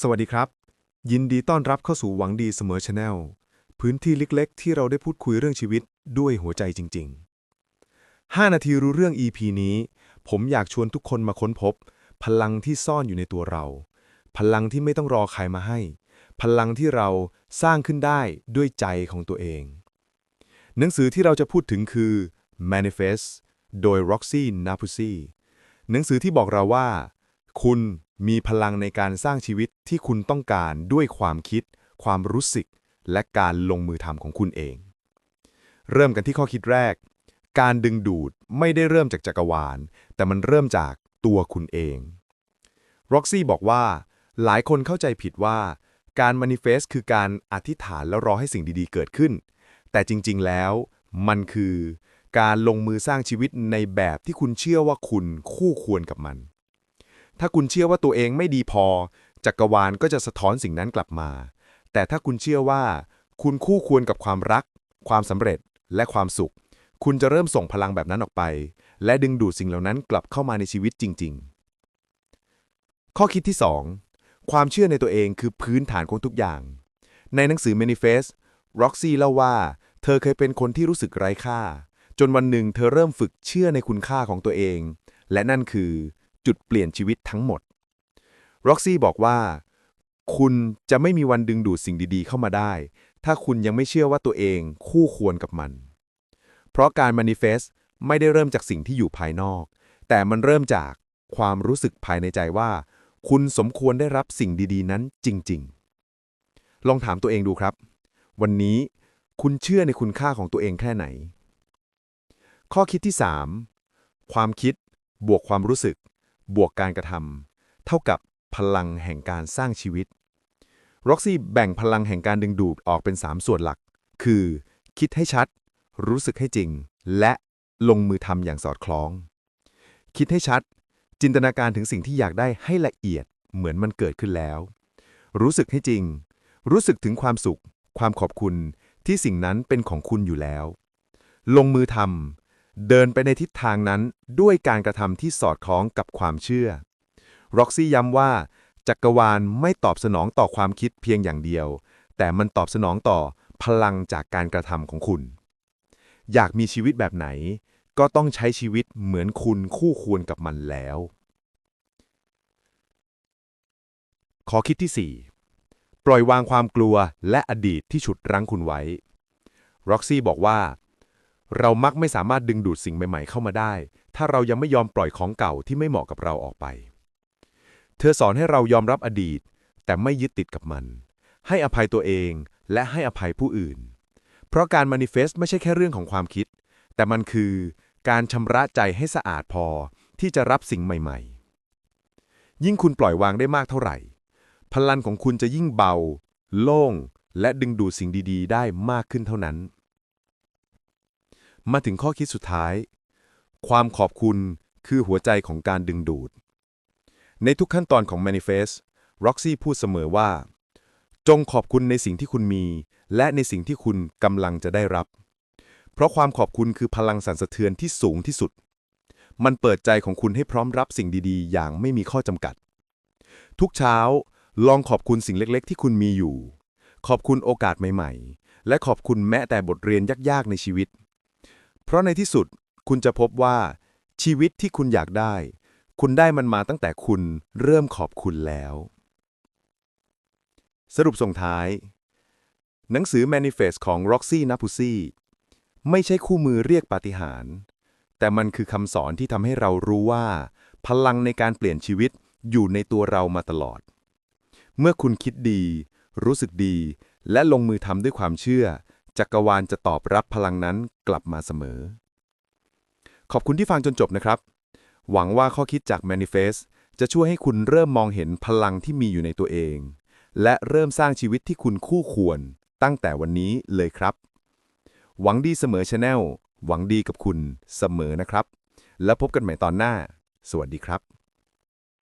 สวัสดีครับ ยินดีต้อนรับเข้าสู่หวังดีเสมอชาแนลพื้นที่เล็ก ๆ ที่เราได้พูดคุยเรื่องชีวิตด้วยหัวใจจริง ๆ 5 นาทีรู้เรื่อง EP นี้ ผมอยากชวนทุกคนมาค้นพบ พลังที่ซ่อนอยู่ในตัวเรา พลังที่ไม่ต้องรอใครมาให้ พลังที่เราสร้างขึ้นได้ด้วยใจของตัวเอง หนังสือที่เราจะพูดถึงคือ Manifest โดย Roxy Napusi หนังสือที่บอกเราว่า คุณ มีพลังในการสร้างชีวิตที่คุณต้องการด้วยความคิด ความรู้สึก และการลงมือทำของคุณเอง เริ่มกันที่ข้อคิดแรก การดึงดูดไม่ได้เริ่มจากจักรวาล แต่มันเริ่มจากตัวคุณเอง Roxy บอกว่า หลายคนเข้าใจผิดว่า การ manifest คือการอธิษฐานแล้วรอให้สิ่งดีๆ เกิดขึ้น แต่จริงๆแล้ว มันคือ การลงมือสร้างชีวิตในแบบที่คุณเชื่อว่าคุณคู่ควรกับมัน ถ้าคุณเชื่อว่าตัวเองไม่ดีพอ จักรวาลก็จะสะท้อนสิ่งนั้นกลับมา แต่ถ้าคุณเชื่อว่า คุณคู่ควรกับความรัก ความสำเร็จและความสุข คุณจะเริ่มส่งพลังแบบนั้นออกไป และดึงดูดสิ่งเหล่านั้นกลับเข้ามาในชีวิตจริง ๆ ข้อคิดที่ 2 ความเชื่อในตัวเองคือพื้นฐานของทุกอย่าง ในหนังสือ Manifest Roxy เล่าว่า เธอเคยเป็นคนที่รู้สึกไร้ค่า จนวันหนึ่งเธอเริ่มฝึกเชื่อในคุณค่าของตัวเอง และนั่นคือ จุดเปลี่ยนชีวิตทั้งหมด Roxy บอกว่า คุณจะไม่มีวันดึงดูดสิ่งดีๆ เข้ามาได้ ถ้าคุณยังไม่เชื่อว่าตัวเองคู่ควรกับมัน เพราะการ manifest ไม่ได้เริ่มจากสิ่งที่อยู่ภายนอก แต่มันเริ่มจากความรู้สึกภายในใจว่า คุณสมควรได้รับสิ่งดีๆ นั้นจริง ๆ ลองถามตัวเองดูครับ วันนี้คุณเชื่อในคุณค่าของตัวเองแค่ไหน ข้อคิดที่ 3 ความคิดบวกความรู้สึก บวกการกระทำเท่ากับพลังแห่งการสร้างชีวิต Roxy แบ่งพลังแห่งการดึงดูดออกเป็น 3 ส่วนหลัก คือ คิดให้ชัด รู้สึกให้จริง และลงมือทำอย่างสอดคล้อง คิดให้ชัด จินตนาการถึงสิ่งที่อยากได้ให้ละเอียดเหมือนมันเกิดขึ้นแล้ว รู้สึกให้จริง รู้สึกถึงความสุข ความขอบคุณที่สิ่งนั้นเป็นของคุณอยู่แล้ว ลงมือทำ เดินไปในทิศทางนั้นด้วยการกระทำที่สอดคล้องกับความเชื่อ Roxy ย้ำว่า จักรวาลไม่ตอบสนองต่อความคิดเพียงอย่างเดียว แต่มันตอบสนองต่อพลังจากการกระทำของคุณ อยากมีชีวิตแบบไหน ก็ต้องใช้ชีวิตเหมือนคุณคู่ควรกับมันแล้วขอคิดที่ 4 ปล่อยวางความกลัวและอดีตที่ฉุดรั้งคุณไว้ Roxy บอกว่า เรามักไม่สามารถดึงดูดสิ่งใหม่ ๆ เข้ามาได้ ถ้าเรายังไม่ยอมปล่อยของเก่าที่ไม่เหมาะกับเราออกไป เธอสอนให้เรายอมรับอดีต แต่ไม่ยึดติดกับมัน ให้อภัยตัวเองและให้อภัยผู้อื่น เพราะการ manifest ไม่ใช่แค่เรื่องของความคิด แต่มันคือการชำระใจให้สะอาดพอที่จะรับสิ่งใหม่ ๆ ยิ่งคุณปล่อยวางได้มากเท่าไหร่ พลังของคุณจะยิ่งเบา โล่ง และดึงดูดสิ่งดี ๆ ได้มากขึ้นเท่านั้น มาถึงข้อคิดสุดท้าย ความขอบคุณคือหัวใจของการดึงดูด ในทุกขั้นตอนของ Manifest Roxy พูดเสมอว่า จงขอบคุณในสิ่งที่คุณมี และในสิ่งที่คุณกำลังจะได้รับ เพราะความขอบคุณคือพลังสั่นสะเทือนที่สูงที่สุด มันเปิดใจของคุณให้พร้อมรับสิ่งดีๆ อย่างไม่มีข้อจำกัด ทุกเช้าลองขอบคุณสิ่งเล็กๆ ที่คุณมีอยู่ ขอบคุณโอกาสใหม่ ๆ และขอบคุณแม้แต่บทเรียนยากๆ ในชีวิต เพราะในที่สุดคุณจะพบว่า ชีวิตที่คุณอยากได้ คุณได้มันมาตั้งแต่คุณเริ่มขอบคุณแล้ว สรุปส่งท้าย หนังสือ Manifest ของ Roxy Napusi ไม่ใช่คู่มือเรียกปาฏิหาริย์แต่มันคือคำสอนที่ทำให้เรารู้ว่า พลังในการเปลี่ยนชีวิตอยู่ในตัวเรามาตลอด เมื่อคุณคิดดี รู้สึกดี และลงมือทำด้วยความเชื่อ จักรวาลจะตอบรับพลังนั้นกลับมาเสมอ ขอบคุณที่ฟังจนจบนะครับ หวังว่าข้อคิดจาก Manifest จะช่วยให้คุณเริ่มมองเห็นพลังที่มีอยู่ในตัวเอง และเริ่มสร้างชีวิตที่คุณคู่ควรตั้งแต่วันนี้เลยครับ หวังดีเสมอชาแนลหวังดีกับคุณเสมอนะครับ แล้วพบกันใหม่ตอนหน้า สวัสดีครับ